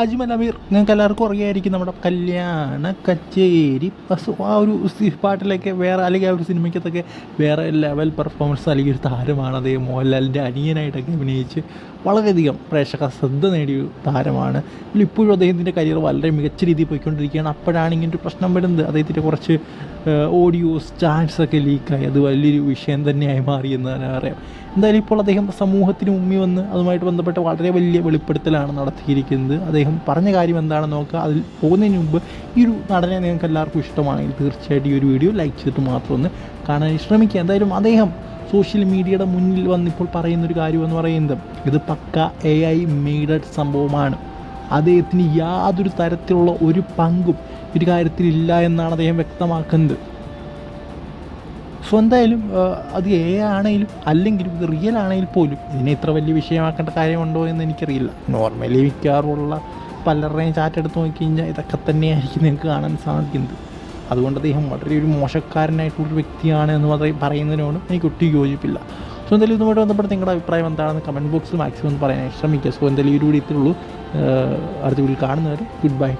അജ്മൽ അമീർ നിങ്ങൾക്ക് എല്ലാവർക്കും അറിയായിരിക്കും നമ്മുടെ കല്യാണ കച്ചേരി. ബസ് ആ ഒരു പാട്ടിലൊക്കെ വേറെ അല്ലെങ്കിൽ ആ ഒരു സിനിമയ്ക്കത്തൊക്കെ വേറെ ലെവൽ പെർഫോമൻസ് അല്ലെങ്കിൽ ഒരു താരമാണ് അതേ മോഹൻലാലിന്റെ അനിയനായിട്ടൊക്കെ അഭിനയിച്ച് വളരെയധികം പ്രേക്ഷക ശ്രദ്ധ നേടിയ താരമാണ്. ഇപ്പോഴും അദ്ദേഹത്തിന്റെ കരിയർ വളരെ മികച്ച രീതിയിൽ പോയിക്കൊണ്ടിരിക്കുകയാണ്. അപ്പോഴാണ് ഇങ്ങനെ ഒരു പ്രശ്നം വരുന്നത്. അദ്ദേഹത്തിന്റെ കുറച്ച് ഓഡിയോസ് ചാൻസ് ഒക്കെ ലീക്കായി അത് വലിയൊരു വിഷയം തന്നെയായി മാറിയെന്ന് തന്നെ പറയാം. എന്തായാലും ഇപ്പോൾ അദ്ദേഹം സമൂഹത്തിന് മുമ്പിൽ വന്ന് അതുമായിട്ട് ബന്ധപ്പെട്ട് വളരെ വലിയ വെളിപ്പെടുത്തലാണ് നടത്തിയിരിക്കുന്നത്. അദ്ദേഹം പറഞ്ഞ കാര്യം എന്താണെന്ന് നോക്കുക. അതിൽ പോകുന്നതിന് മുമ്പ് ഈ ഒരു നടനെ നിങ്ങൾക്ക് എല്ലാവർക്കും ഇഷ്ടമാണെങ്കിൽ തീർച്ചയായിട്ടും ഈ ഒരു വീഡിയോ ലൈക്ക് ചെയ്തിട്ട് മാത്രം ഒന്ന് കാണാൻ ശ്രമിക്കുക. എന്തായാലും അദ്ദേഹം സോഷ്യൽ മീഡിയയുടെ മുന്നിൽ വന്നിപ്പോൾ പറയുന്നൊരു കാര്യമെന്ന് പറയുന്നത് ഇത് പക്ക എ ഐ മെയ്ഡഡ് സംഭവമാണ്. അദ്ദേഹത്തിന് യാതൊരു തരത്തിലുള്ള ഒരു പങ്കും ഒരു കാര്യത്തിലില്ല എന്നാണ് അദ്ദേഹം വ്യക്തമാക്കുന്നത്. സോ എന്തായാലും അത് എ ആണെങ്കിലും അല്ലെങ്കിലും ഇത് റിയൽ ആണെങ്കിൽ പോലും ഇതിനെ ഇത്ര വലിയ വിഷയമാക്കേണ്ട കാര്യമുണ്ടോ എന്ന് എനിക്കറിയില്ല. നോർമലി മിക്കാറുള്ള പലരുടെയും ചാറ്റ് എടുത്ത് നോക്കിക്കഴിഞ്ഞാൽ ഇതൊക്കെ തന്നെയായിരിക്കും നിങ്ങൾക്ക് കാണാൻ സാധിക്കുന്നത്. അതുകൊണ്ട് അദ്ദേഹം വളരെ ഒരു മോശക്കാരനായിട്ടുള്ളൊരു വ്യക്തിയാണ് എന്ന് പറയും പറയുന്നതിനോട് എനിക്ക് ഒട്ടും യോജിപ്പില്ല. സോ എന്തായാലും ഇതുമായിട്ട് ബന്ധപ്പെട്ട് നിങ്ങളുടെ അഭിപ്രായം എന്താണെന്ന് കമന്റ് ബോക്സിൽ മാക്സിമം പറയാൻ ശ്രമിക്കുക. സോ എന്തായാലും ഈ ഒരു വീഡിയോ ഇത്രയുള്ളൂ അടുത്ത വീട്ടിൽ കാണുന്നവർ ഗുഡ് ബൈ